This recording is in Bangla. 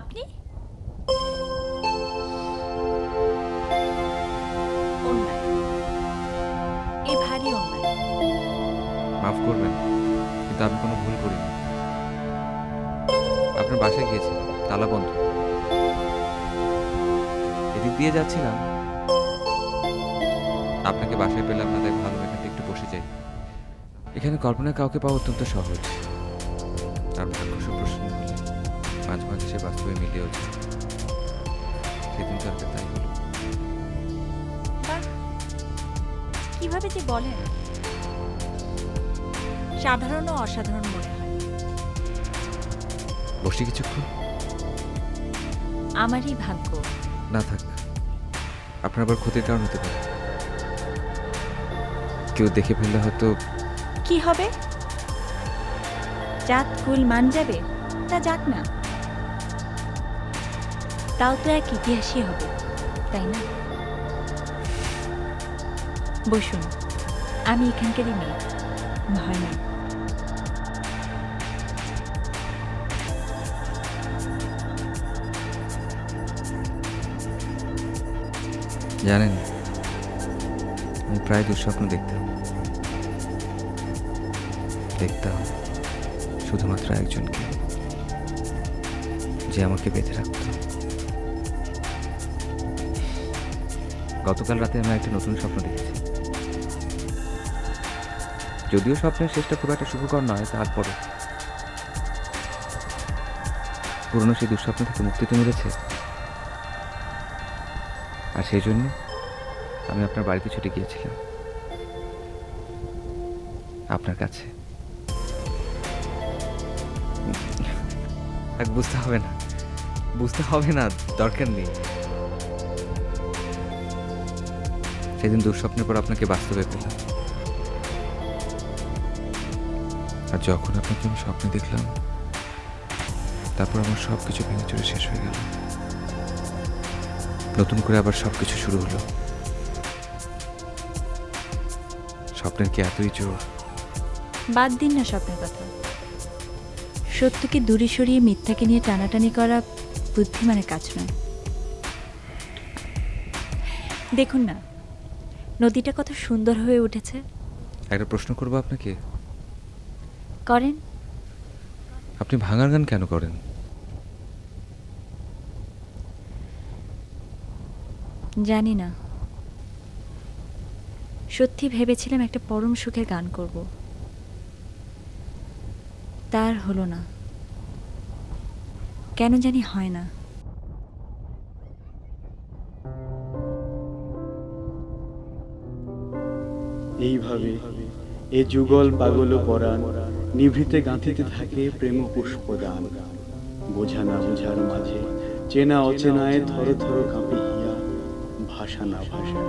আপনি? অন্যায়। এই মাফ করবেন, কিন্তু আমি কোনো ভুল করিনি। আপনার বাসায় গিয়েছি তালা বন্ধ। এদিক দিয়ে যাচ্ছিলাম। আপনাকে বাসায় পেলাম না তাই ভালো, এখানে একটু বসে যাই। এখানে কল্পনা কাউকে পাওয়া অত্যন্ত সহজ। তার প্রশ্ন সুপ্রসন্ন। হলে মাঝে মাঝে সে বাস্তবে মিলেও যায় সেদিন চলতে তাই হলো কীভাবে যে বলেন সাধারণ ও অসাধারণ মনে হয়। বসি কিছুক্ষণ। আমারই ভাগ্য। না থাক। আপনার আবার ক্ষতির কারণ হতে পারে। কেউ দেখে ফেললে হয়তো কি হবে? জাত কুল মান যাবে? তা যাক না। তাও তো এক ইতিহাসই হবে, তাই না? বসুন, আমি এখানকারই মেয়ে, ভয় না জানেন, আমি প্রায় দুঃস্বপ্ন দেখতাম। দেখতাম শুধুমাত্র একজনকে, যে আমাকে বেঁধে রাখত। গতকাল রাতে আমি একটা নতুন স্বপ্ন দেখেছি। যদিও স্বপ্নের শেষটা খুব একটা শুভকর নয় তারপরে পুরনো সেই দুঃস্বপ্ন থেকে মুক্তি তো মিলেছে। আর সেই জন্য আমি আপনার বাড়িতে ছুটে গিয়েছিলাম। আপনার কাছে। বুঝতে হবে না। বুঝতে হবে না, দরকার নেই। সেদিন দুঃস্বপ্নের পর আপনাকে বাস্তবে পেলাম। আর যখন আপনাকে আমি স্বপ্নে দেখলাম, তারপর আমার সব কিছু ভেঙে চুরে শেষ হয়ে গেল। নতুন করে আবার সব কিছু শুরু হলো। স্বপ্নের কি এতই জোর? বাদ দিন না স্বপ্নের কথা। সত্যকে দূরে সরিয়ে মিথ্যাকে নিয়ে টানাটানি করা বুদ্ধিমানের কাজ নয়। দেখুন না নদীটা কত সুন্দর হয়ে উঠেছে। একটা প্রশ্ন করব আপনাকে? করেন। আপনি ভাঙার গান কেন করেন? জানি না। সত্যি ভেবেছিলাম একটা পরম সুখের গান করব। তার হলো না। কেন জানি হয় না। এইভাবে এ যুগল পাগল পরাণ নিভৃতে গাঁথিতে থাকে প্রেম পুষ্প দান বোঝা না বোঝার মাঝে, চেনা অচেনায় থর থর কাঁপে হিয়া ভাষা না ভাষা